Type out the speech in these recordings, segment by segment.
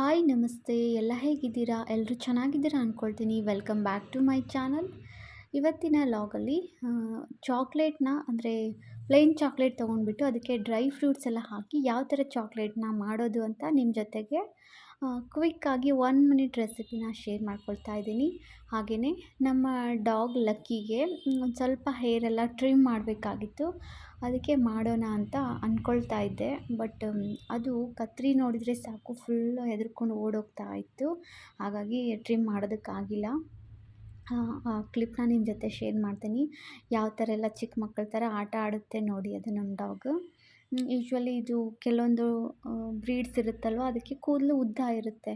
Hi, ನಮಸ್ತೆ. ಎಲ್ಲ ಹೇಗಿದ್ದೀರಾ? ಎಲ್ಲರೂ ಚೆನ್ನಾಗಿದ್ದೀರಾ ಅಂದ್ಕೊಳ್ತೀನಿ welcome back to my channel ಇವತ್ತಿನ ಲಾಗಲ್ಲಿ ಚಾಕ್ಲೇಟ್ನ ಅಂದರೆ ಪ್ಲೇನ್ ಚಾಕ್ಲೇಟ್ ತೊಗೊಂಡ್ಬಿಟ್ಟು ಅದಕ್ಕೆ ಡ್ರೈ ಫ್ರೂಟ್ಸ್ ಎಲ್ಲ ಹಾಕಿ ಯಾವ ಥರ ಚಾಕ್ಲೇಟ್ನ ಮಾಡೋದು ಅಂತ ನಿಮ್ಮ ಜೊತೆಗೆ ಕ್ವಿಕ್ಕಾಗಿ ಒನ್ ಮಿನಿಟ್ ರೆಸಿಪಿನ ಶೇರ್ ಮಾಡ್ಕೊಳ್ತಾ ಇದ್ದೀನಿ. ಹಾಗೆಯೇ ನಮ್ಮ ಡಾಗ್ ಲಕ್ಕಿಗೆ ಒಂದು ಸ್ವಲ್ಪ ಹೇರೆಲ್ಲ ಟ್ರಿಮ್ ಮಾಡಬೇಕಾಗಿತ್ತು. ಅದಕ್ಕೆ ಮಾಡೋಣ ಅಂತ ಅಂದ್ಕೊಳ್ತಾ ಇದ್ದೆ. ಬಟ್ ಅದು ಕತ್ತರಿ ನೋಡಿದರೆ ಸಾಕು. ಫುಲ್ ಹೆದರ್ಕೊಂಡು ಓಡೋಗ್ತಾ ಇತ್ತು. ಹಾಗಾಗಿ ಟ್ರಿಮ್ ಮಾಡೋದಕ್ಕಾಗಿಲ್ಲ. ಆ ಕ್ಲಿಪ್ನ ನಿಮ್ಮ ಜೊತೆ ಶೇರ್ ಮಾಡ್ತೀನಿ. ಯಾವ ಥರ ಎಲ್ಲ ಚಿಕ್ಕ ಮಕ್ಕಳ ಥರ ಆಟ ಆಡುತ್ತೆ ನೋಡಿ ಅದು ನಮ್ಮ ಡಾಗ್. ಯೂಶ್ವಲಿ ಇದು ಕೆಲವೊಂದು ಬ್ರೀಡ್ಸ್ ಇರುತ್ತಲ್ವ, ಅದಕ್ಕೆ ಕೂದಲು ಉದ್ದ ಇರುತ್ತೆ.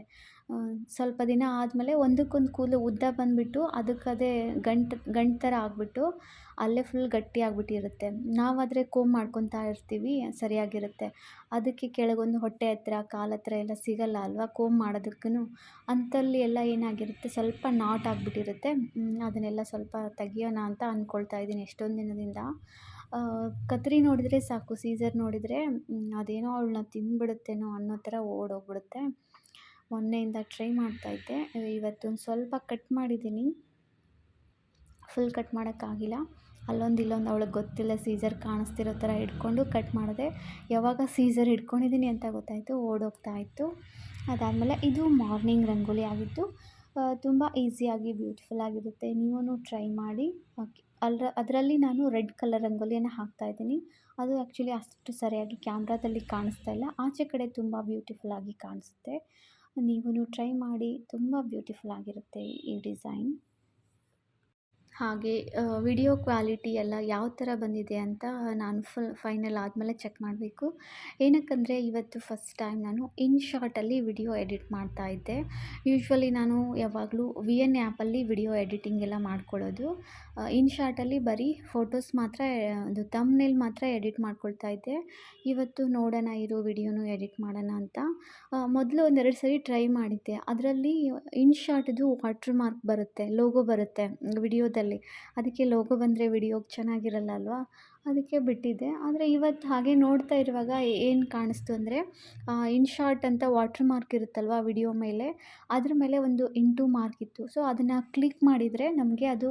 ಸ್ವಲ್ಪ ದಿನ ಆದಮೇಲೆ ಒಂದಕ್ಕೊಂದು ಕೂದಲು ಉದ್ದ ಬಂದುಬಿಟ್ಟು ಅದಕ್ಕದೇ ಗಂಟು ಗಂಟು ಥರ ಆಗಿಬಿಟ್ಟು ಅಲ್ಲೇ ಫುಲ್ ಗಟ್ಟಿ ಆಗಿಬಿಟ್ಟಿರುತ್ತೆ. ನಾವಾದರೆ ಕೋಮ್ ಮಾಡ್ಕೊತಾ ಇರ್ತೀವಿ, ಸರಿಯಾಗಿರುತ್ತೆ. ಅದಕ್ಕೆ ಕೆಳಗೊಂದು ಹೊಟ್ಟೆ ಹತ್ರ, ಕಾಲು ಹತ್ರ ಎಲ್ಲ ಸಿಗಲ್ಲ ಅಲ್ವಾ ಕೋಮ್ ಮಾಡೋದಕ್ಕೂ ಅಂಥಲ್ಲಿ ಎಲ್ಲ ಏನಾಗಿರುತ್ತೆ, ಸ್ವಲ್ಪ ನಾಟ್ ಆಗಿಬಿಟ್ಟಿರುತ್ತೆ. ಅದನ್ನೆಲ್ಲ ಸ್ವಲ್ಪ ತೆಗಿಯೋಣ ಅಂತ ಅಂದ್ಕೊಳ್ತಾ ಇದ್ದೀನಿ ಎಷ್ಟೊಂದು ದಿನದಿಂದ. ಕತ್ರಿ ನೋಡಿದರೆ ಸಾಕು, ಸೀಸರ್ ನೋಡಿದರೆ ಅದೇನೋ ಅವಳನ್ನ ತಿಂದುಬಿಡುತ್ತೇನೋ ಅನ್ನೋ ಥರ ಓಡೋಗ್ಬಿಡುತ್ತೆ. ಮೊನ್ನೆಯಿಂದ ಟ್ರೈ ಮಾಡ್ತಾಯಿದ್ದೆ ಇವತ್ತೊಂದು ಸ್ವಲ್ಪ ಕಟ್ ಮಾಡಿದ್ದೀನಿ. ಫುಲ್ ಕಟ್ ಮಾಡೋಕ್ಕಾಗಿಲ್ಲ. ಅಲ್ಲೊಂದು ಇಲ್ಲೊಂದು ಅವಳಿಗೆ ಗೊತ್ತಿಲ್ಲ ಸೀಸರ್ ಕಾಣಿಸ್ತಿರೋ ಥರ ಹಿಡ್ಕೊಂಡು ಕಟ್ ಮಾಡಿದೆ. ಯಾವಾಗ ಸೀಸರ್ ಹಿಡ್ಕೊಂಡಿದ್ದೀನಿ ಅಂತ ಗೊತ್ತಾಯಿತು, ಓಡೋಗ್ತಾ ಇತ್ತು. ಅದಾದಮೇಲೆ ಇದು ಮಾರ್ನಿಂಗ್ ರಂಗೋಲಿ ಆಗಿತ್ತು. ತುಂಬ ಈಸಿಯಾಗಿ ಬ್ಯೂಟಿಫುಲ್ಲಾಗಿರುತ್ತೆ ನೀವೂ ಟ್ರೈ ಮಾಡಿ. ಅಲ್ರ, ಅದರಲ್ಲಿ ನಾನು ರೆಡ್ ಕಲರ್ ರಂಗೋಲಿಯನ್ನು ಹಾಕ್ತಾಯಿದ್ದೀನಿ ಅದು ಆ್ಯಕ್ಚುಲಿ ಅಷ್ಟು ಸರಿಯಾಗಿ ಕ್ಯಾಮ್ರಾದಲ್ಲಿ ಕಾಣಿಸ್ತಾ ಇಲ್ಲ. ಆಚೆ ಕಡೆ ತುಂಬ ಬ್ಯೂಟಿಫುಲ್ಲಾಗಿ ಕಾಣಿಸುತ್ತೆ. ನೀವು ಟ್ರೈ ಮಾಡಿ. ತುಂಬ ಬ್ಯೂಟಿಫುಲ್ ಆಗಿರುತ್ತೆ ಈ ಡಿಸೈನ್. ಹಾಗೆ ವಿಡಿಯೋ ಕ್ವಾಲಿಟಿ ಎಲ್ಲ ಯಾವ ಥರ ಬಂದಿದೆ ಅಂತ ನಾನು ಫುಲ್ ಫೈನಲ್ ಆದಮೇಲೆ ಚೆಕ್ ಮಾಡಬೇಕು. ಏನಕ್ಕಂದರೆ ಇವತ್ತು ಫಸ್ಟ್ ಟೈಮ್ ನಾನು ಇನ್ ಶಾರ್ಟಲ್ಲಿ ವಿಡಿಯೋ ಎಡಿಟ್ ಮಾಡ್ತಾ ಇದ್ದೆ. ಯೂಶ್ವಲಿ ನಾನು ಯಾವಾಗಲೂ ವಿ ಎನ್ ಆ್ಯಪಲ್ಲಿ ವಿಡಿಯೋ ಎಡಿಟಿಂಗ್ ಎಲ್ಲ ಮಾಡ್ಕೊಳ್ಳೋದು. ಇನ್ ಶಾರ್ಟಲ್ಲಿ ಬರೀ ಫೋಟೋಸ್ ಮಾತ್ರ ಅದು ತಮ್ನೇಲ್ ಮಾತ್ರ ಎಡಿಟ್ ಮಾಡ್ಕೊಳ್ತಾ ಇದ್ದೆ. ಇವತ್ತು ನೋಡೋಣ, ಇರೋ ವಿಡಿಯೋನು ಎಡಿಟ್ ಮಾಡೋಣ ಅಂತ. ಮೊದಲು ಒಂದೆರಡು ಸರಿ ಟ್ರೈ ಮಾಡಿದ್ದೆ. ಅದರಲ್ಲಿ ಇನ್ ಶಾರ್ಟ್ದು ವಾಟ್ರ್ ಮಾರ್ಕ್ ಬರುತ್ತೆ ಲೋಗೋ ಬರುತ್ತೆ ವಿಡಿಯೋದಲ್ಲಿ ಅದಕ್ಕೆ ಲೋಗೋ ಬಂದರೆ ವಿಡಿಯೋಗೆ ಚೆನ್ನಾಗಿರಲ್ಲ ಅಲ್ವಾ? ಅದಕ್ಕೆ ಬಿಟ್ಟಿದ್ದೆ. ಆದರೆ ಇವತ್ತು ಹಾಗೆ ನೋಡ್ತಾ ಇರುವಾಗ ಏನು ಕಾಣಿಸ್ತು ಅಂದರೆ ಇನ್ ಶಾರ್ಟ್ ಅಂತ ವಾಟ್ರ್ ಮಾರ್ಕ್ ಇರುತ್ತಲ್ವ ವಿಡಿಯೋ ಮೇಲೆ? ಅದ್ರ ಮೇಲೆ ಒಂದು ಇಂಟು ಮಾರ್ಕ್ ಇತ್ತು. ಸೊ ಅದನ್ನು ಕ್ಲಿಕ್ ಮಾಡಿದರೆ ನಮಗೆ ಅದು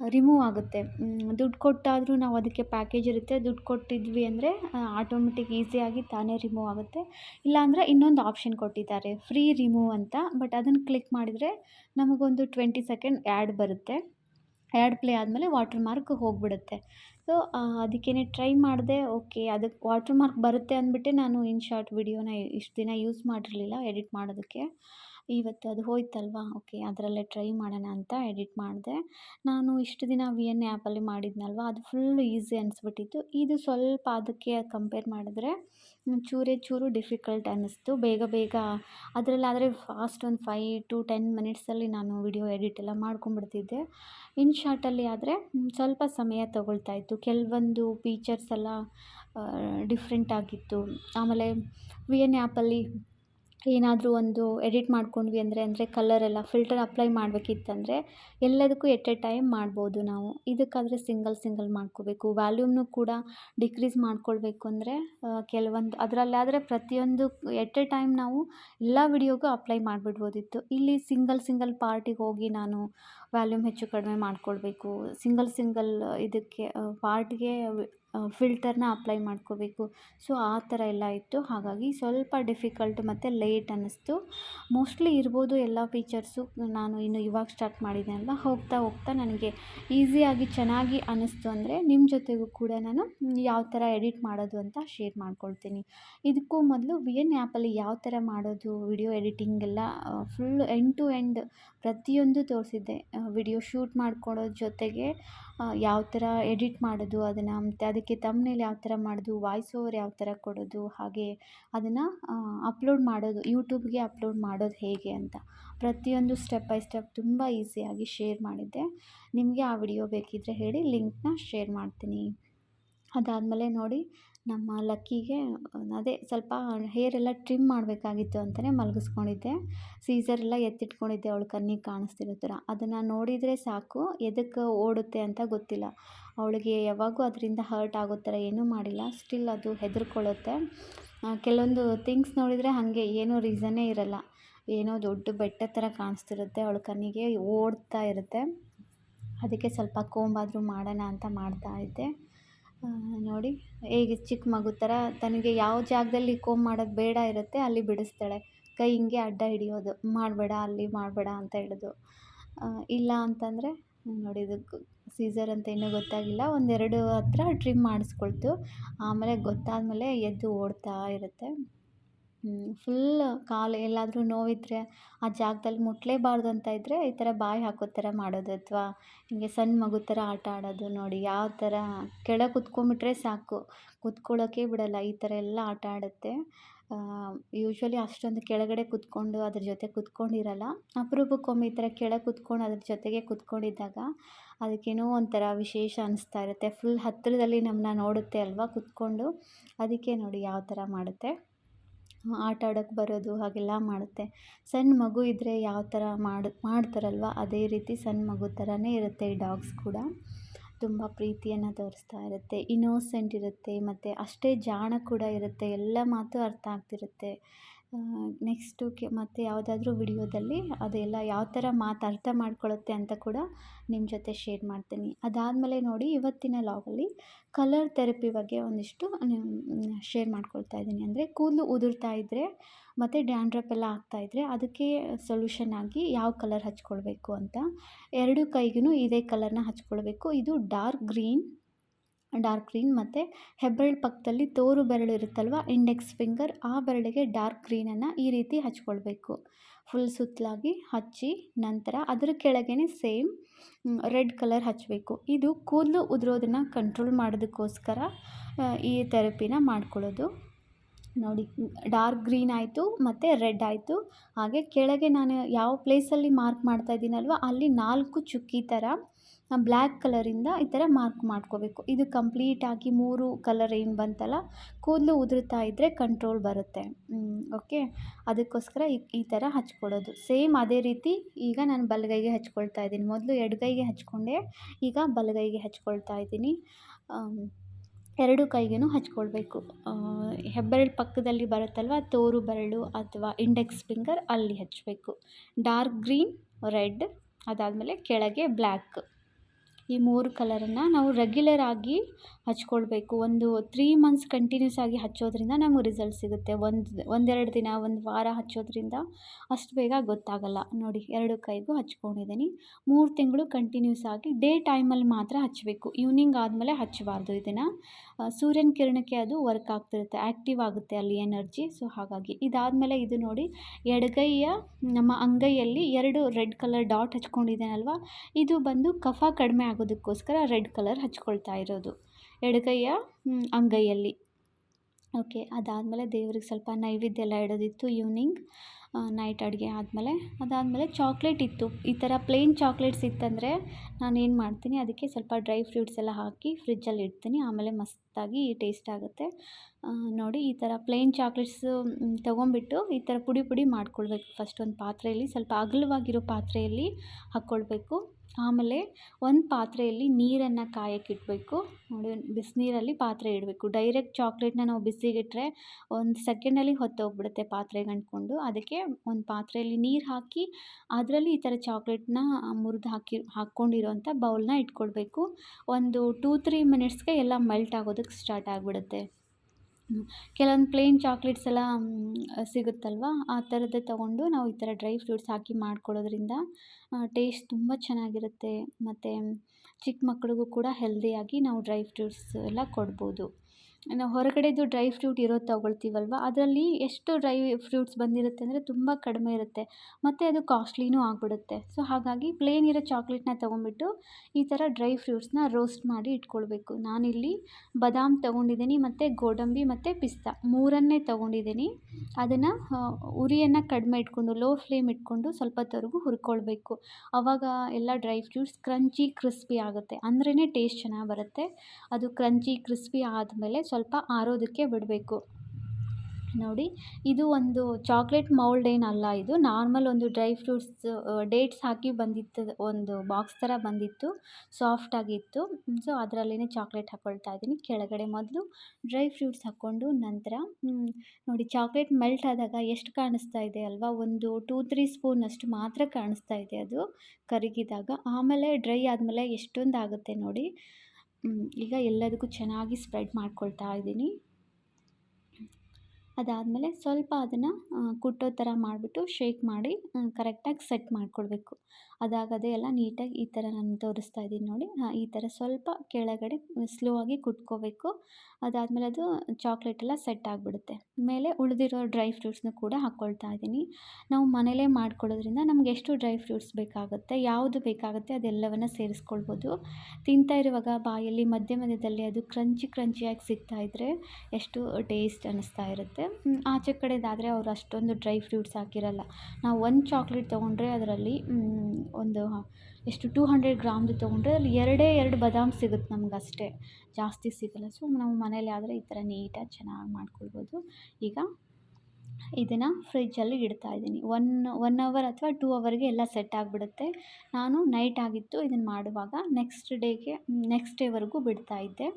ರಿಮೂವ್ ಆಗುತ್ತೆ. ದುಡ್ಡು ಕೊಟ್ಟಾದರೂ ನಾವು ಅದಕ್ಕೆ ಪ್ಯಾಕೇಜ್ ಇರುತ್ತೆ. ದುಡ್ಡು ಕೊಟ್ಟಿದ್ವಿ ಅಂದರೆ ಆಟೋಮೆಟಿಕ್ ಈಸಿಯಾಗಿ ತಾನೇ ರಿಮೂವ್ ಆಗುತ್ತೆ. ಇಲ್ಲಾಂದರೆ ಇನ್ನೊಂದು ಆಪ್ಷನ್ ಕೊಟ್ಟಿದ್ದಾರೆ ಫ್ರೀ ರಿಮೂವ್ ಅಂತ. ಬಟ್ ಅದನ್ನು ಕ್ಲಿಕ್ ಮಾಡಿದರೆ ನಮಗೊಂದು ಟ್ವೆಂಟಿ ಸೆಕೆಂಡ್ ಆ್ಯಡ್ ಬರುತ್ತೆ. ಆ್ಯಡ್ ಪ್ಲೇ ಆದಮೇಲೆ ವಾಟ್ರ್ ಮಾರ್ಕ್ ಹೋಗಿಬಿಡುತ್ತೆ ಸೊ ಅದಕ್ಕೇ ಟ್ರೈ ಮಾಡಿದೆ ಓಕೆ ಅದಕ್ಕೆ ವಾಟ್ರ್ ಮಾರ್ಕ್ ಬರುತ್ತೆ ಅಂದ್ಬಿಟ್ಟೆ ನಾನು ಇನ್ ಶಾರ್ಟ್ ವಿಡಿಯೋನ ಇಷ್ಟು ದಿನ ಯೂಸ್ ಮಾಡಿರಲಿಲ್ಲ ಎಡಿಟ್ ಮಾಡೋದಕ್ಕೆ. ಇವತ್ತು ಅದು ಹೋಯ್ತಲ್ವಾ ಓಕೆ ಅದರಲ್ಲೇ ಟ್ರೈ ಮಾಡೋಣ ಅಂತ ಎಡಿಟ್ ಮಾಡಿದೆ. ನಾನು ಇಷ್ಟು ದಿನ ವಿ ಎನ್ ಆ್ಯಪಲ್ಲಿ ಮಾಡಿದ್ನಲ್ವ, ಅದು ಫುಲ್ ಈಸಿ ಅನಿಸ್ಬಿಟ್ಟಿತ್ತು. ಇದು ಸ್ವಲ್ಪ ಅದಕ್ಕೆ ಕಂಪೇರ್ ಮಾಡಿದ್ರೆ ಚೂರೇ ಚೂರು ಡಿಫಿಕಲ್ಟ್ ಅನ್ನಿಸ್ತು. ಬೇಗ ಬೇಗ ಅದರಲ್ಲಾದರೆ ಫಾಸ್ಟ್ ಒಂದು ಫೈ ಟು ಟೆನ್ ಮಿನಿಟ್ಸಲ್ಲಿ ನಾನು ವಿಡಿಯೋ ಎಡಿಟ್ ಎಲ್ಲ ಮಾಡ್ಕೊಂಬಿಡ್ತಿದ್ದೆ ಇನ್ ಶಾರ್ಟಲ್ಲಿ ಆದರೆ ಸ್ವಲ್ಪ ಸಮಯ ತೊಗೊಳ್ತಾ ಇತ್ತು. ಕೆಲವೊಂದು ಫೀಚರ್ಸ್ ಎಲ್ಲ ಡಿಫ್ರೆಂಟ್ ಆಗಿತ್ತು. ಆಮೇಲೆ ವಿ ಎನ್ ಆ್ಯಪಲ್ಲಿ ಏನಾದರೂ ಒಂದು ಎಡಿಟ್ ಮಾಡ್ಕೊಂಡ್ವಿ ಅಂದರೆ ಅಂದರೆ ಕಲರೆಲ್ಲ ಫಿಲ್ಟರ್ ಅಪ್ಲೈ ಮಾಡಬೇಕಿತ್ತಂದರೆ ಎಲ್ಲದಕ್ಕೂ ಎಟ್ ಎ ಟೈಮ್ ಮಾಡ್ಬೋದು ನಾವು. ಇದಕ್ಕಾದರೆ ಸಿಂಗಲ್ ಸಿಂಗಲ್ ಮಾಡ್ಕೋಬೇಕು. ವ್ಯಾಲ್ಯೂಮ್ನು ಕೂಡ ಡಿಕ್ರೀಸ್ ಮಾಡ್ಕೊಳ್ಬೇಕು ಅಂದರೆ ಕೆಲವೊಂದು ಅದರಲ್ಲಾದರೆ ಪ್ರತಿಯೊಂದು ಎಟ್ ಎ ಟೈಮ್ ನಾವು ಎಲ್ಲ ವಿಡಿಯೋಗೂ ಅಪ್ಲೈ ಮಾಡಿಬಿಡ್ಬೋದಿತ್ತು. ಇಲ್ಲಿ ಸಿಂಗಲ್ ಸಿಂಗಲ್ ಪಾರ್ಟಿಗೆ ಹೋಗಿ ನಾನು ವ್ಯಾಲ್ಯೂಮ್ ಹೆಚ್ಚು ಕಡಿಮೆ ಮಾಡ್ಕೊಳ್ಬೇಕು. ಸಿಂಗಲ್ ಸಿಂಗಲ್ ಇದಕ್ಕೆ ಪಾರ್ಟ್ಗೆ ಫಿಲ್ಟರ್ನ ಅಪ್ಲೈ ಮಾಡ್ಕೋಬೇಕು. ಸೊ ಆ ಥರ ಎಲ್ಲ ಇತ್ತು. ಹಾಗಾಗಿ ಸ್ವಲ್ಪ ಡಿಫಿಕಲ್ಟ್ ಮತ್ತು ಲೇಟ್ ಅನ್ನಿಸ್ತು. ಮೋಸ್ಟ್ಲಿ ಇರ್ಬೋದು ಎಲ್ಲ ಫೀಚರ್ಸು ನಾನು ಇನ್ನು ಇವಾಗ ಸ್ಟಾರ್ಟ್ ಮಾಡಿದೆ ಅಲ್ವಾ? ಹೋಗ್ತಾ ಹೋಗ್ತಾ ನನಗೆ ಈಸಿಯಾಗಿ ಚೆನ್ನಾಗಿ ಅನ್ನಿಸ್ತು ಅಂದರೆ ನಿಮ್ಮ ಜೊತೆಗೂ ಕೂಡ ನಾನು ಯಾವ ಥರ ಎಡಿಟ್ ಮಾಡೋದು ಅಂತ ಶೇರ್ ಮಾಡ್ಕೊಳ್ತೀನಿ. ಇದಕ್ಕೂ ಮೊದಲು ವಿ ಎನ್ ಆ್ಯಪಲ್ಲಿ ಯಾವ ಥರ ಮಾಡೋದು ವಿಡಿಯೋ ಎಡಿಟಿಂಗ್ ಎಲ್ಲ ಫುಲ್ ಎಂಡ್ ಟು ಎಂಡ್ ಪ್ರತಿಯೊಂದು ತೋರಿಸಿದ್ದೆ. ವಿಡಿಯೋ ಶೂಟ್ ಮಾಡ್ಕೊಳ್ಳೋದ್ರ ಜೊತೆಗೆ ಯಾವ ಥರ ಎಡಿಟ್ ಮಾಡೋದು, ಅದನ್ನು ಮತ್ತು ಅದಕ್ಕೆ ತಮ್ನೇಲ್ ಯಾವ ಥರ ಮಾಡೋದು ವಾಯ್ಸ್ ಓವರ್ ಯಾವ ಥರ ಕೊಡೋದು, ಹಾಗೆ ಅದನ್ನು ಅಪ್ಲೋಡ್ ಮಾಡೋದು, ಯೂಟ್ಯೂಬ್ಗೆ ಅಪ್ಲೋಡ್ ಮಾಡೋದು ಹೇಗೆ ಅಂತ. ಪ್ರತಿಯೊಂದು ಸ್ಟೆಪ್ ಬೈ ಸ್ಟೆಪ್ ತುಂಬ ಈಸಿಯಾಗಿ ಶೇರ್ ಮಾಡಿದ್ದೆ. ನಿಮಗೆ ಆ ವಿಡಿಯೋ ಬೇಕಿದ್ದರೆ ಹೇಳಿ ಲಿಂಕ್ನ ಶೇರ್ ಮಾಡ್ತೀನಿ. ಅದಾದಮೇಲೆ ನೋಡಿ ನಮ್ಮ ಲಕ್ಕಿಗೆ, ಅದೇ ಸ್ವಲ್ಪ ಹೇರ್ ಎಲ್ಲ ಟ್ರಿಮ್ ಮಾಡಬೇಕಾಗಿತ್ತು ಅಂತಲೇ ಮಲಗಿಸ್ಕೊಂಡಿದ್ದೆ. ಸೀಸರ್ ಎತ್ತಿಟ್ಕೊಂಡಿದ್ದೆ ಅವಳು ಕಣ್ಣಿಗೆ ಕಾಣಿಸ್ತಿರೋ ಥರ. ಅದನ್ನು ನೋಡಿದರೆ ಸಾಕು ಎದಕ್ಕೆ ಓಡುತ್ತೆ ಅಂತ ಗೊತ್ತಿಲ್ಲ. ಅವಳಿಗೆ ಯಾವಾಗೂ ಅದರಿಂದ ಹರ್ಟ್ ಆಗೋ ಥರ ಏನೂ ಮಾಡಿಲ್ಲ. ಸ್ಟಿಲ್ ಅದು ಹೆದರ್ಕೊಳ್ಳುತ್ತೆ. ಕೆಲವೊಂದು ಥಿಂಗ್ಸ್ ನೋಡಿದರೆ ಹಾಗೆ, ಏನೂ ರೀಸನ್ನೇ ಇರಲ್ಲ. ಏನೋ ದೊಡ್ಡ ಬೆಟ್ಟ ಥರ ಕಾಣಿಸ್ತಿರುತ್ತೆ ಅವಳ ಕಣ್ಣಿಗೆ, ಓಡ್ತಾ ಇರುತ್ತೆ. ಅದಕ್ಕೆ ಸ್ವಲ್ಪ ಕೋಂಬಾದರೂ ಮಾಡೋಣ ಅಂತ ಮಾಡ್ತಾ ಇದ್ದೆ. ನೋಡಿ, ಹೇಗೆ ಚಿಕ್ಕ ಮಗು ಥರ ತನಗೆ ಯಾವ ಜಾಗದಲ್ಲಿ ಕೋಮ್ ಮಾಡೋದು ಬೇಡ ಇರುತ್ತೆ, ಅಲ್ಲಿ ಬಿಡಿಸ್ತಾಳೆ. ಕೈ ಹಿಂಗೆ ಅಡ್ಡ ಹಿಡಿಯೋದು, ಮಾಡಬೇಡ, ಅಲ್ಲಿ ಮಾಡಬೇಡ ಅಂತ ಹೇಳೋದು ಇಲ್ಲ ಅಂತಂದರೆ, ನೋಡಿ, ಇದು ಸೀಸರ್ ಅಂತ ಇನ್ನೂ ಗೊತ್ತಾಗಿಲ್ಲ, ಒಂದೆರಡು ಹತ್ರ ಟ್ರಿಮ್ ಮಾಡಿಸ್ಕೊಳ್ತು. ಆಮೇಲೆ ಗೊತ್ತಾದಮೇಲೆ ಎದ್ದು ಓಡ್ತಾ ಇರುತ್ತೆ. ಫುಲ್ ಕಾಲು ಎಲ್ಲಾದರೂ ನೋವಿದ್ದರೆ ಆ ಜಾಗದಲ್ಲಿ ಮುಟ್ಟಲೇಬಾರ್ದು ಅಂತ ಇದ್ದರೆ ಈ ಥರ ಬಾಯಿ ಹಾಕೋ ಥರ ಮಾಡೋದು ಅಥವಾ ಹಿಂಗೆ ಸಣ್ಣ ಮಗು ಥರ ಆಟ ಆಡೋದು ನೋಡಿ, ಯಾವ ಥರ ಕೆಳಗೆ ಕುತ್ಕೊಂಬಿಟ್ರೆ ಸಾಕು. ಕುತ್ಕೊಳ್ಳೋಕ್ಕೆ ಬಿಡೋಲ್ಲ, ಈ ಥರ ಎಲ್ಲ ಆಟ ಆಡುತ್ತೆ. ಯೂಶ್ವಲಿ ಅಷ್ಟೊಂದು ಕೆಳಗಡೆ ಕುತ್ಕೊಂಡು ಅದ್ರ ಜೊತೆ ಕುತ್ಕೊಂಡಿರಲ್ಲ, ಅಪರೂಪಕ್ಕೊಮ್ಮೆ ಈ ಥರ ಕೆಳಗೆ ಕುತ್ಕೊಂಡು ಅದ್ರ ಜೊತೆಗೆ ಕುತ್ಕೊಂಡಿದ್ದಾಗ ಅದಕ್ಕೇನೋ ಒಂಥರ ವಿಶೇಷ ಅನಿಸ್ತಾ ಇರುತ್ತೆ. ಫುಲ್ ಹತ್ತಿರದಲ್ಲಿ ನಮ್ಮನ್ನ ನೋಡುತ್ತೆ ಅಲ್ವಾ ಕುತ್ಕೊಂಡು? ಅದಕ್ಕೆ ನೋಡಿ ಯಾವ ಥರ ಮಾಡುತ್ತೆ. ಆಟ ಆಡೋಕ್ಕೆ ಬರೋದು ಹಾಗೆಲ್ಲ ಮಾಡುತ್ತೆ. ಸಣ್ಣ ಮಗು ಇದ್ದರೆ ಯಾವ ಥರ ಮಾಡಿ, ಮಾಡ್ತಾರಲ್ವ? ಅದೇ ರೀತಿ ಸಣ್ಣ ಮಗು ಥರನೇ ಇರುತ್ತೆ ಈ ಡಾಗ್ಸ್ ಕೂಡ. ತುಂಬ ಪ್ರೀತಿಯನ್ನು ತೋರಿಸ್ತಾ ಇರುತ್ತೆ. ಇನ್ನೋಸೆಂಟ್ ಇರುತ್ತೆ, ಮತ್ತು ಅಷ್ಟೇ ಜಾಣ ಕೂಡ ಇರುತ್ತೆ. ಎಲ್ಲ ಮಾತು ಅರ್ಥ ಆಗ್ತಿರುತ್ತೆ. ನೆಕ್ಸ್ಟು ಕೆ, ಮತ್ತು ಯಾವುದಾದ್ರೂ ವಿಡಿಯೋದಲ್ಲಿ ಅದೆಲ್ಲ ಯಾವ ಥರ ಮಾತು ಅರ್ಥ ಮಾಡ್ಕೊಳ್ಳುತ್ತೆ ಅಂತ ಕೂಡ ನಿಮ್ಮ ಜೊತೆ ಶೇರ್ ಮಾಡ್ತೀನಿ. ಅದಾದಮೇಲೆ ನೋಡಿ ಇವತ್ತಿನ ಲಾಗಲ್ಲಿ ಕಲರ್ ಥೆರಪಿ ಬಗ್ಗೆ ಒಂದಿಷ್ಟು ಶೇರ್ ಮಾಡ್ಕೊಳ್ತಾ ಇದ್ದೀನಿ. ಅಂದರೆ ಕೂದಲು ಉದುರ್ತಾ ಇದ್ದರೆ ಮತ್ತು ಡ್ಯಾಂಡ್ರಪ್ ಎಲ್ಲ ಆಗ್ತಾಯಿದ್ರೆ ಅದಕ್ಕೆ ಸೊಲ್ಯೂಷನ್ ಆಗಿ ಯಾವ ಕಲರ್ ಹಚ್ಕೊಳ್ಬೇಕು ಅಂತ ಎರಡು ಕೈಗೂ ಇದೇ ಕಲರ್ನ ಹಚ್ಕೊಳ್ಬೇಕು. ಇದು ಡಾರ್ಕ್ ಗ್ರೀನ್ ಡಾರ್ಕ್ ಗ್ರೀನ್ ಮತ್ತು ಹೆಬ್ಬೆರಳು ಪಕ್ಕದಲ್ಲಿ ತೋರು ಬೆರಳು ಇರುತ್ತಲ್ವ? ಇಂಡೆಕ್ಸ್ ಫಿಂಗರ್ ಆ ಬೆರಳಿಗೆ ಡಾರ್ಕ್ ಗ್ರೀನನ್ನು ಈ ರೀತಿ ಹಚ್ಕೊಳ್ಬೇಕು. ಫುಲ್ ಸುತ್ತಲಾಗಿ ಹಚ್ಚಿ ನಂತರ ಅದರ ಕೆಳಗೇ ಸೇಮ್ ರೆಡ್ ಕಲರ್ ಹಚ್ಚಬೇಕು ಇದು ಕೂದಲು ಉದುರೋದನ್ನು ಕಂಟ್ರೋಲ್ ಮಾಡೋದಕ್ಕೋಸ್ಕರ ಈ ಥೆರಪಿನ ಮಾಡ್ಕೊಳ್ಳೋದು. ನೋಡಿ, ಡಾರ್ಕ್ ಗ್ರೀನ್ ಆಯಿತು ಮತ್ತು ರೆಡ್ ಆಯಿತು. ಹಾಗೆ ಕೆಳಗೆ ನಾನು ಯಾವ ಪ್ಲೇಸಲ್ಲಿ ಮಾರ್ಕ್ ಮಾಡ್ತಾ ಇದ್ದೀನಲ್ವ, ಅಲ್ಲಿ ನಾಲ್ಕು ಚುಕ್ಕಿ ಥರ ಬ್ಲ್ಯಾಕ್ ಕಲರಿಂದ ಈ ಥರ ಮಾರ್ಕ್ ಮಾಡ್ಕೋಬೇಕು. ಇದು ಕಂಪ್ಲೀಟಾಗಿ ಮೂರು ಕಲರ್ ಏನು ಬಂತಲ್ಲ, ಕೂದಲು ಉದುರುತ್ತಾ ಇದ್ದರೆ ಕಂಟ್ರೋಲ್ ಬರುತ್ತೆ. ಓಕೆ ಅದಕ್ಕೋಸ್ಕರ ಈ ಈ ಥರ ಹಚ್ಕೊಳ್ಳೋದು ಸೇಮ್ ಅದೇ ರೀತಿ ಈಗ ನಾನು ಬಲಗೈಗೆ ಹಚ್ಕೊಳ್ತಾ ಇದ್ದೀನಿ. ಮೊದಲು ಎಡಗೈಗೆ ಹಚ್ಕೊಂಡೆ, ಈಗ ಬಲಗೈಗೆ ಹಚ್ಕೊಳ್ತಾ ಇದ್ದೀನಿ. ಎರಡು ಕೈಗೇನು ಹಚ್ಕೊಳ್ಬೇಕು. ಹೆಬ್ಬೆರಳು ಪಕ್ಕದಲ್ಲಿ ಬರುತ್ತಲ್ವ, ತೋರು ಬೆರಳು ಅಥವಾ ಇಂಡೆಕ್ಸ್ ಫಿಂಗರ್ ಅಲ್ಲಿ ಹಚ್ಚಬೇಕು ಡಾರ್ಕ್ ಗ್ರೀನ್ ರೆಡ್ ಅದಾದಮೇಲೆ ಕೆಳಗೆ ಬ್ಲ್ಯಾಕ್ ಈ ಮೂರು ಕಲರನ್ನು ನಾವು ರೆಗ್ಯುಲರ್ ಆಗಿ ಹಚ್ಕೊಳ್ಬೇಕು. ಒಂದು ತ್ರೀ ಮಂತ್ಸ್ ಕಂಟಿನ್ಯೂಸ್ ಆಗಿ ಹಚ್ಚೋದ್ರಿಂದ ನಮಗೆ ರಿಸಲ್ಟ್ ಸಿಗುತ್ತೆ. ಒಂದು, ಒಂದೆರಡು ದಿನ, ಒಂದು ವಾರ ಹಚ್ಚೋದ್ರಿಂದ ಅಷ್ಟು ಬೇಗ ಗೊತ್ತಾಗಲ್ಲ. ನೋಡಿ, ಎರಡು ಕೈಗೂ ಹಚ್ಕೊಂಡಿದ್ದೀನಿ. ಮೂರು ತಿಂಗಳು ಕಂಟಿನ್ಯೂಸ್ ಆಗಿ ಡೇ ಟೈಮಲ್ಲಿ ಮಾತ್ರ ಹಚ್ಚಬೇಕು ಈವ್ನಿಂಗ್ ಆದಮೇಲೆ ಹಚ್ಚಬಾರ್ದು ಇದನ್ನು ಸೂರ್ಯನ ಕಿರಣಕ್ಕೆ ಅದು ವರ್ಕ್ ಆಗ್ತಿರುತ್ತೆ. ಆ್ಯಕ್ಟಿವ್ ಆಗುತ್ತೆ ಅಲ್ಲಿ ಎನರ್ಜಿ ಸೊ ಹಾಗಾಗಿ ಇದಾದಮೇಲೆ ಇದು ನೋಡಿ ಎಡಗೈಯ, ನಮ್ಮ ಅಂಗೈಯಲ್ಲಿ ಎರಡು ರೆಡ್ ಕಲರ್ ಡಾಟ್ ಹಚ್ಕೊಂಡಿದ್ದೇನಲ್ವ? ಇದು ಬಂದು ಕಫ ಕಡಿಮೆ ಆಗೋದಕ್ಕೋಸ್ಕರ ರೆಡ್ ಕಲರ್ ಹಚ್ಕೊಳ್ತಾ ಇರೋದು. ಎಡಗೈಯ ಅಂಗೈಯಲ್ಲಿ. ಓಕೆ, ಅದಾದಮೇಲೆ ದೇವ್ರಿಗೆ ಸ್ವಲ್ಪ ನೈವೇದ್ಯ ಎಲ್ಲ ಇಡೋದಿತ್ತು, ಈವ್ನಿಂಗ್. ನೈಟ್ ಅಡುಗೆ ಆದಮೇಲೆ. ಅದಾದಮೇಲೆ ಚಾಕ್ಲೇಟ್ ಇತ್ತು. ಈ ಥರ ಪ್ಲೇನ್ ಚಾಕ್ಲೇಟ್ಸ್ ಇತ್ತಂದರೆ ನಾನು ಏನು ಮಾಡ್ತೀನಿ, ಅದಕ್ಕೆ ಸ್ವಲ್ಪ ಡ್ರೈ ಫ್ರೂಟ್ಸ್ ಎಲ್ಲ ಹಾಕಿ ಫ್ರಿಜ್ಜಲ್ಲಿ ಇಡ್ತೀನಿ. ಆಮೇಲೆ ಮಸ್ತಾಗಿ ಟೇಸ್ಟ್ ಆಗುತ್ತೆ. ನೋಡಿ ಈ ಥರ ಪ್ಲೇನ್ ಚಾಕ್ಲೇಟ್ಸು ತೊಗೊಂಬಿಟ್ಟು ಈ ಥರ ಪುಡಿ ಪುಡಿ ಮಾಡ್ಕೊಳ್ಬೇಕು. ಫಸ್ಟ್ ಒಂದು ಪಾತ್ರೆಯಲ್ಲಿ, ಸ್ವಲ್ಪ ಅಗಲವಾಗಿರೋ ಪಾತ್ರೆಯಲ್ಲಿ ಹಾಕ್ಕೊಳ್ಬೇಕು ಆಮೇಲೆ ಒಂದು ಪಾತ್ರೆಯಲ್ಲಿ ನೀರನ್ನು ಕಾಯಕ್ಕಿಡಬೇಕು ನೋಡಿ, ಬಿಸಿನೀರಲ್ಲಿ ಪಾತ್ರೆ ಇಡಬೇಕು. ಡೈರೆಕ್ಟ್ ಚಾಕ್ಲೇಟ್ನ ನಾವು ಬಿಸಿಗಿಟ್ರೆ ಒಂದು ಸೆಕೆಂಡಲ್ಲಿ ಹೊತ್ತೋಗ್ಬಿಡುತ್ತೆ ಪಾತ್ರೆಗೆ ಅಂಟ್ಕೊಂಡು ಅದಕ್ಕೆ ಒಂದು ಪಾತ್ರೆಯಲ್ಲಿ ನೀರು ಹಾಕಿ, ಅದರಲ್ಲಿ ಈ ಥರ ಚಾಕ್ಲೇಟ್ನ ಮುರಿದು ಹಾಕಿ ಹಾಕ್ಕೊಂಡಿರೋಂಥ ಬೌಲನ್ನ ಇಟ್ಕೊಳ್ಬೇಕು. ಒಂದು ಟೂ, ತ್ರೀ ಮಿನಿಟ್ಸ್ಗೆ ಎಲ್ಲ ಮೆಲ್ಟ್ ಆಗೋದಕ್ಕೆ ಸ್ಟಾರ್ಟ್ ಆಗಿಬಿಡುತ್ತೆ. ಕೆಲವೊಂದು ಪ್ಲೇನ್ ಚಾಕ್ಲೇಟ್ಸ್ ಎಲ್ಲ ಸಿಗುತ್ತಲ್ವ? ಆ ಥರದ್ದೇ ತೊಗೊಂಡು ನಾವು ಈ ಥರ ಡ್ರೈ ಫ್ರೂಟ್ಸ್ ಹಾಕಿ ಮಾಡ್ಕೊಳ್ಳೋದ್ರಿಂದ ಟೇಸ್ಟ್ ತುಂಬ ಚೆನ್ನಾಗಿರುತ್ತೆ. ಮತ್ತು ಚಿಕ್ಕ ಮಕ್ಳಿಗೂ ಕೂಡ ಹೆಲ್ದಿಯಾಗಿ ನಾವು ಡ್ರೈ ಫ್ರೂಟ್ಸ್ ಎಲ್ಲ ಕೊಡ್ಬೋದು. ನಾವು ಹೊರಗಡೆದು ಡ್ರೈ ಫ್ರೂಟ್ ಇರೋದು ತಗೊಳ್ತೀವಲ್ವ? ಅದರಲ್ಲಿ ಎಷ್ಟು ಡ್ರೈ ಫ್ರೂಟ್ಸ್ ಬಂದಿರುತ್ತೆ ಅಂದರೆ ತುಂಬ ಕಡಿಮೆ ಇರುತ್ತೆ. ಮತ್ತು ಅದು ಕಾಸ್ಟ್ಲಿನೂ ಆಗಿಬಿಡುತ್ತೆ. ಸೊ ಹಾಗಾಗಿ ಪ್ಲೇನ್ ಇರೋ ಚಾಕ್ಲೇಟ್ನ ತೊಗೊಂಬಿಟ್ಟು ಈ ಥರ ಡ್ರೈ ಫ್ರೂಟ್ಸ್ನ ರೋಸ್ಟ್ ಮಾಡಿ ಇಟ್ಕೊಳ್ಬೇಕು. ನಾನಿಲ್ಲಿ ಬಾದಾಮ್ ತೊಗೊಂಡಿದ್ದೀನಿ ಮತ್ತು ಗೋಡಂಬಿ ಮತ್ತು ಪಿಸ್ತಾ ಮೂರನ್ನೇ ತೊಗೊಂಡಿದ್ದೀನಿ. ಅದನ್ನು ಉರಿಯನ್ನು ಕಡಿಮೆ ಇಟ್ಕೊಂಡು, ಲೋ ಫ್ಲೇಮ್ ಇಟ್ಕೊಂಡು ಸ್ವಲ್ಪ ಹೊತ್ತವರೆಗೂ ಹುರ್ಕೊಳ್ಬೇಕು. ಆವಾಗ ಎಲ್ಲ ಡ್ರೈ ಫ್ರೂಟ್ಸ್ ಕ್ರಂಚಿ, ಕ್ರಿಸ್ಪಿ ಆಗುತ್ತೆ. ಅಂದ್ರೇ ಟೇಸ್ಟ್ ಚೆನ್ನಾಗಿ ಬರುತ್ತೆ. ಅದು ಕ್ರಂಚಿ, ಕ್ರಿಸ್ಪಿ ಆದಮೇಲೆ ಸ್ವಲ್ಪ ಆರೋದಕ್ಕೆ ಬಿಡಬೇಕು. ನೋಡಿ, ಇದು ಒಂದು ಚಾಕ್ಲೇಟ್ ಮೌಲ್ಡ್ ಏನಲ್ಲ, ಇದು ನಾರ್ಮಲ್ ಒಂದು ಡ್ರೈ ಫ್ರೂಟ್ಸ್ ಡೇಟ್ಸ್ ಹಾಕಿ ಬಂದಿತ್ತು, ಒಂದು ಬಾಕ್ಸ್ ಥರ ಬಂದಿತ್ತು, ಸಾಫ್ಟ್ ಆಗಿತ್ತು. ಸೊ ಅದರಲ್ಲೇ ಚಾಕ್ಲೇಟ್ ಹಾಕ್ಕೊಳ್ತಾ ಇದ್ದೀನಿ. ಕೆಳಗಡೆ ಮೊದಲು ಡ್ರೈ ಫ್ರೂಟ್ಸ್ ಹಾಕ್ಕೊಂಡು ನಂತರ ನೋಡಿ, ಚಾಕ್ಲೇಟ್ ಮೆಲ್ಟ್ ಆದಾಗ ಎಷ್ಟು ಕಾಣಿಸ್ತಾ ಇದೆ ಅಲ್ವಾ? ಒಂದು ಟೂ, ತ್ರೀ ಸ್ಪೂನ್ ಅಷ್ಟು ಮಾತ್ರ ಕಾಣಿಸ್ತಾ ಇದೆ ಅದು ಕರಗಿದಾಗ. ಆಮೇಲೆ ಡ್ರೈ ಆದಮೇಲೆ ಎಷ್ಟೊಂದು ಆಗುತ್ತೆ ನೋಡಿ ಈಗ ಎಲ್ಲದಕ್ಕೂ ಚೆನ್ನಾಗಿ ಸ್ಪ್ರೆಡ್ ಮಾಡ್ಕೊಳ್ತಾ ಇದ್ದೀನಿ. ಅದಾದಮೇಲೆ ಸ್ವಲ್ಪ ಅದನ್ನು ಕುಟ್ಟೋ ಥರ ಮಾಡಿಬಿಟ್ಟು ಶೇಕ್ ಮಾಡಿ ಕರೆಕ್ಟಾಗಿ ಸೆಟ್ ಮಾಡಿಕೊಳ್ಬೇಕು ಅದಾಗದೇ ಎಲ್ಲ ನೀಟಾಗಿ ಈ ಥರ ನಾನು ತೋರಿಸ್ತಾ ಇದ್ದೀನಿ ನೋಡಿ. ಈ ಥರ ಸ್ವಲ್ಪ ಕೆಳಗಡೆ ಸ್ಲೋ ಆಗಿ ಕುಟ್ಕೋಬೇಕು. ಅದಾದಮೇಲೆ ಅದು ಚಾಕ್ಲೇಟ್ ಎಲ್ಲ ಸೆಟ್ ಆಗಿಬಿಡುತ್ತೆ. ಮೇಲೆ ಉಳಿದಿರೋ ಡ್ರೈ ಫ್ರೂಟ್ಸ್ನ ಕೂಡ ಹಾಕ್ಕೊಳ್ತಾ ಇದ್ದೀನಿ. ನಾವು ಮನೇಲೇ ಮಾಡ್ಕೊಳ್ಳೋದ್ರಿಂದ ನಮ್ಗೆ ಎಷ್ಟು ಡ್ರೈ ಫ್ರೂಟ್ಸ್ ಬೇಕಾಗುತ್ತೆ, ಯಾವುದು ಬೇಕಾಗುತ್ತೆ ಅದೆಲ್ಲವನ್ನು ಸೇರಿಸ್ಕೊಳ್ಬೋದು. ತಿಂತಾ ಇರುವಾಗ ಬಾಯಲ್ಲಿ ಮಧ್ಯ ಮಧ್ಯದಲ್ಲಿ ಅದು ಕ್ರಂಚಿ ಕ್ರಂಚಿಯಾಗಿ ಸಿಗ್ತಾ ಇದ್ದರೆ ಎಷ್ಟು ಟೇಸ್ಟ್ ಅನ್ನಿಸ್ತಾ ಇರುತ್ತೆ. ಆಚೆ ಕಡೆದಾದರೆ ಅವ್ರು ಅಷ್ಟೊಂದು ಡ್ರೈ ಫ್ರೂಟ್ಸ್ ಹಾಕಿರಲ್ಲ. ನಾವು ಒಂದು ಚಾಕ್ಲೇಟ್ ತೊಗೊಂಡ್ರೆ ಅದರಲ್ಲಿ ಒಂದು ಎಷ್ಟು ಟೂ ಹಂಡ್ರೆಡ್ ಗ್ರಾಮ್ದು ತೊಗೊಂಡ್ರೆ ಅಲ್ಲಿ ಎರಡೇ ಎರಡು ಬದಾಮ್ ಸಿಗುತ್ತೆ ನಮ್ಗೆ ಅಷ್ಟೇ ಜಾಸ್ತಿ ಸಿಗಲ್ಲ. ಸೊ ನಾವು ಮನೇಲಿ ಆದರೆ ಈ ಥರ ನೀಟಾಗಿ ಚೆನ್ನಾಗಿ ಮಾಡ್ಕೊಳ್ಬೋದು. ಈಗ ಇದನ್ನು ಫ್ರಿಜ್ಜಲ್ಲಿ ಇಡ್ತಾ ಇದ್ದೀನಿ. ಒನ್ ಒನ್ ಅವರ್ ಅಥವಾ ಟೂ ಅವರ್ಗೆ ಎಲ್ಲ ಸೆಟ್ ಆಗಿಬಿಡುತ್ತೆ. ನಾನು ನೈಟ್ ಆಗಿತ್ತು ಇದನ್ನು ಮಾಡುವಾಗ ನೆಕ್ಸ್ಟ್ ಡೇಗೆ ನೆಕ್ಸ್ಟ್ ಡೇವರೆಗೂ ಬಿಡ್ತಾ ಇದ್ದೆ.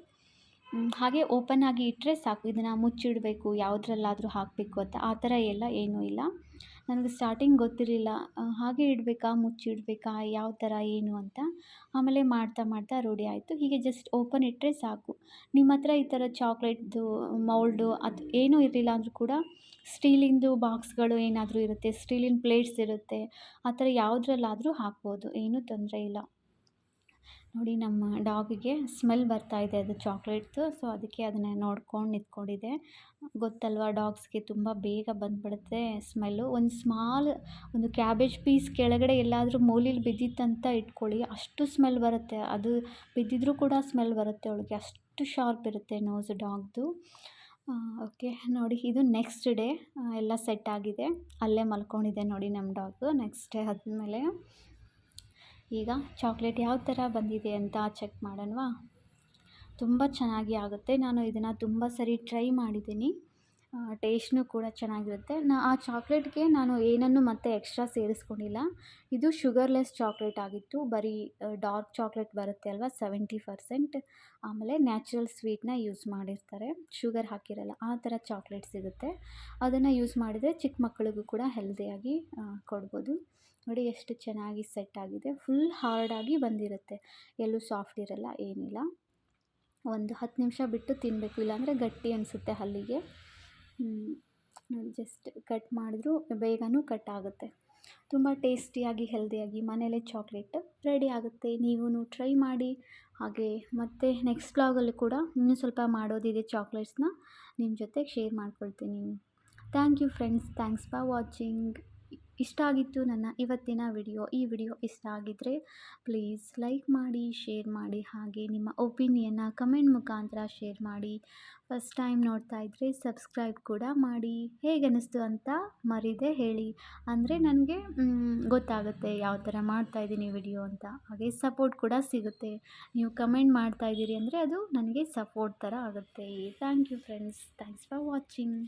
ಹಾಗೆ ಓಪನ್ ಆಗಿ ಇಟ್ಟರೆ ಸಾಕು. ಇದನ್ನು ಮುಚ್ಚಿಡಬೇಕು, ಯಾವುದ್ರಲ್ಲಾದರೂ ಹಾಕಬೇಕು ಅಂತ. ಆ ಥರ ಎಲ್ಲ ಏನೂ ಇಲ್ಲ. ನನಗೆ ಸ್ಟಾರ್ಟಿಂಗ್ ಗೊತ್ತಿರಲಿಲ್ಲ. ಹಾಗೆ ಇಡಬೇಕಾ, ಮುಚ್ಚಿಡಬೇಕಾ, ಯಾವ ಥರ, ಏನು ಅಂತ. ಆಮೇಲೆ ಮಾಡ್ತಾ ಮಾಡ್ತಾ ರೂಢಿ ಆಯಿತು. ಹೀಗೆ ಜಸ್ಟ್ ಓಪನ್ ಇಟ್ಟರೆ ಸಾಕು. ನಿಮ್ಮ ಹತ್ರ ಈ ಥರ ಚಾಕ್ಲೇಟ್ದು, ಮೌಲ್ಡು ಅದು ಏನೂ ಇರಲಿಲ್ಲ ಅಂದರೂ ಕೂಡ ಸ್ಟೀಲಿಂದು ಬಾಕ್ಸ್ಗಳು ಏನಾದರೂ ಇರುತ್ತೆ, ಸ್ಟೀಲಿನ ಪ್ಲೇಟ್ಸ್ ಇರುತ್ತೆ, ಆ ಥರ ಯಾವುದ್ರಲ್ಲಾದರೂ ಹಾಕ್ಬೋದು. ಏನೂ ತೊಂದರೆ ಇಲ್ಲ. ನೋಡಿ ನಮ್ಮ ಡಾಗಿಗೆ ಸ್ಮೆಲ್ ಬರ್ತಾ ಇದೆ ಅದು ಚಾಕ್ಲೇಟ್ದು. ಸೊ, ಅದಕ್ಕೆ ಅದನ್ನು ನೋಡ್ಕೊಂಡು ನಿಂತ್ಕೊಂಡಿದೆ. ಗೊತ್ತಲ್ವ, ಡಾಗ್ಸ್ಗೆ ತುಂಬ ಬೇಗ ಬಂದ್ಬಿಡುತ್ತೆ ಸ್ಮೆಲ್ಲು. ಒಂದು ಸ್ಮಾಲ್, ಒಂದು ಕ್ಯಾಬೇಜ್ ಪೀಸ್ ಕೆಳಗಡೆ ಎಲ್ಲಾದರೂ ಮೂಲೆಲಿ ಬಿದ್ದಿತ್ತಂತ ಇಟ್ಕೊಳ್ಳಿ. ಅಷ್ಟು ಸ್ಮೆಲ್ ಬರುತ್ತೆ. ಅದು ಬಿದ್ದಿದ್ರೂ ಕೂಡ ಸ್ಮೆಲ್ ಬರುತ್ತೆ ಅವಳಿಗೆ. ಅಷ್ಟು ಶಾರ್ಪ್ ಇರುತ್ತೆ ನೋಸ್ ಡಾಗ್ದು. ಓಕೆ. ನೋಡಿ, ಇದು ನೆಕ್ಸ್ಟ್ ಡೇ. ಎಲ್ಲ ಸೆಟ್ ಆಗಿದೆ. ಅಲ್ಲೇ ಮಲ್ಕೊಂಡಿದೆ ನೋಡಿ ನಮ್ಮ ಡಾಗು. ನೆಕ್ಸ್ಟ್ ಡೇ ಆದಮೇಲೆ. ಈಗ ಚಾಕ್ಲೇಟ್ ಯಾವ ಥರ ಬಂದಿದೆ ಅಂತ ಚೆಕ್ ಮಾಡೋಣವಾ? ತುಂಬ ಚೆನ್ನಾಗಿ ಆಗುತ್ತೆ. ನಾನು ಇದನ್ನು ತುಂಬ ಸರಿ ಟ್ರೈ ಮಾಡಿದ್ದೀನಿ. ಟೇಸ್ಟ್ನು ಕೂಡ ಚೆನ್ನಾಗಿರುತ್ತೆ. ನಾ, ಆ ಚಾಕ್ಲೇಟ್ಗೆ ನಾನು ಏನನ್ನು ಮತ್ತೆ ಎಕ್ಸ್ಟ್ರಾ ಸೇರಿಸ್ಕೊಂಡಿಲ್ಲ. ಇದು ಶುಗರ್ಲೆಸ್ ಚಾಕ್ಲೇಟ್ ಆಗಿತ್ತು. ಬರೀ ಡಾರ್ಕ್ ಚಾಕ್ಲೇಟ್ ಬರುತ್ತೆ ಅಲ್ವಾ? Seventy percent. ಆಮೇಲೆ ನ್ಯಾಚುರಲ್ ಸ್ವೀಟ್ನ ಯೂಸ್ ಮಾಡಿರ್ತಾರೆ. ಶುಗರ್ ಹಾಕಿರಲ್ಲ, ಆ ಥರ ಚಾಕ್ಲೇಟ್ ಸಿಗುತ್ತೆ. ಅದನ್ನು ಯೂಸ್ ಮಾಡಿದರೆ ಚಿಕ್ಕ ಮಕ್ಕಳಿಗೂ ಕೂಡ ಹೆಲ್ದಿಯಾಗಿ ಕೊಡ್ಬೋದು. ನೋಡಿ ಎಷ್ಟು ಚೆನ್ನಾಗಿ ಸೆಟ್ ಆಗಿದೆ. ಫುಲ್ ಹಾರ್ಡಾಗಿ ಬಂದಿರುತ್ತೆ. ಎಲ್ಲೂ ಸಾಫ್ಟ್ ಇರಲ್ಲ, ಏನಿಲ್ಲ. ಒಂದು ಹತ್ತು ನಿಮಿಷ ಬಿಟ್ಟು ತಿನ್ನಬೇಕು ಇಲ್ಲಾಂದರೆ ಗಟ್ಟಿ ಅನಿಸುತ್ತೆ ಹಲ್ಲಿಗೆ ಜಸ್ಟ್ ಕಟ್ ಮಾಡಿದ್ರು ಬೇಗನೂ ಕಟ್ ಆಗುತ್ತೆ. ತುಂಬ ಟೇಸ್ಟಿಯಾಗಿ ಹೆಲ್ದಿಯಾಗಿ ಮನೇಲೇ ಚಾಕ್ಲೇಟ್ ರೆಡಿ ಆಗುತ್ತೆ. ನೀವೂ ಟ್ರೈ ಮಾಡಿ. ಹಾಗೆ ಮತ್ತು ನೆಕ್ಸ್ಟ್ ಬ್ಲಾಗಲ್ಲಿ ಕೂಡ ಇನ್ನೂ ಸ್ವಲ್ಪ ಮಾಡೋದಿದೆ ಚಾಕ್ಲೇಟ್ಸ್ನ ನಿಮ್ಮ ಜೊತೆ ಶೇರ್ ಮಾಡ್ಕೊಳ್ತೀನಿ. Thank you friends thanks for watching ಇಷ್ಟ ಆಗಿತ್ತು ನನ್ನ ಇವತ್ತಿನ ವಿಡಿಯೋ. ಈ ವಿಡಿಯೋ ಇಷ್ಟ ಆಗಿದ್ದರೆ ಪ್ಲೀಸ್ ಲೈಕ್ ಮಾಡಿ, ಶೇರ್ ಮಾಡಿ ಹಾಗೆ ನಿಮ್ಮ ಒಪಿನಿಯನ್ನ ಕಮೆಂಟ್ ಮುಖಾಂತರ ಶೇರ್ ಮಾಡಿ. ಫಸ್ಟ್ ಟೈಮ್ ನೋಡ್ತಾ ಇದ್ದರೆ ಸಬ್ಸ್ಕ್ರೈಬ್ ಕೂಡ ಮಾಡಿ. ಹೇಗೆ ಅನ್ನಿಸ್ತು ಅಂತ ಮರಿದೆ ಹೇಳಿ. ಅಂದರೆ ನನಗೆ ಗೊತ್ತಾಗುತ್ತೆ ಯಾವ ಥರ ಮಾಡ್ತಾಯಿದ್ದೀನಿ ವಿಡಿಯೋ ಅಂತ. ಹಾಗೆ ಸಪೋರ್ಟ್ ಕೂಡ ಸಿಗುತ್ತೆ. ನೀವು ಕಮೆಂಟ್ ಮಾಡ್ತಾಯಿದ್ದೀರಿ ಅಂದರೆ ಅದು ನನಗೆ ಸಪೋರ್ಟ್ ಥರ ಆಗುತ್ತೆ. Thank you friends. Thanks for watching.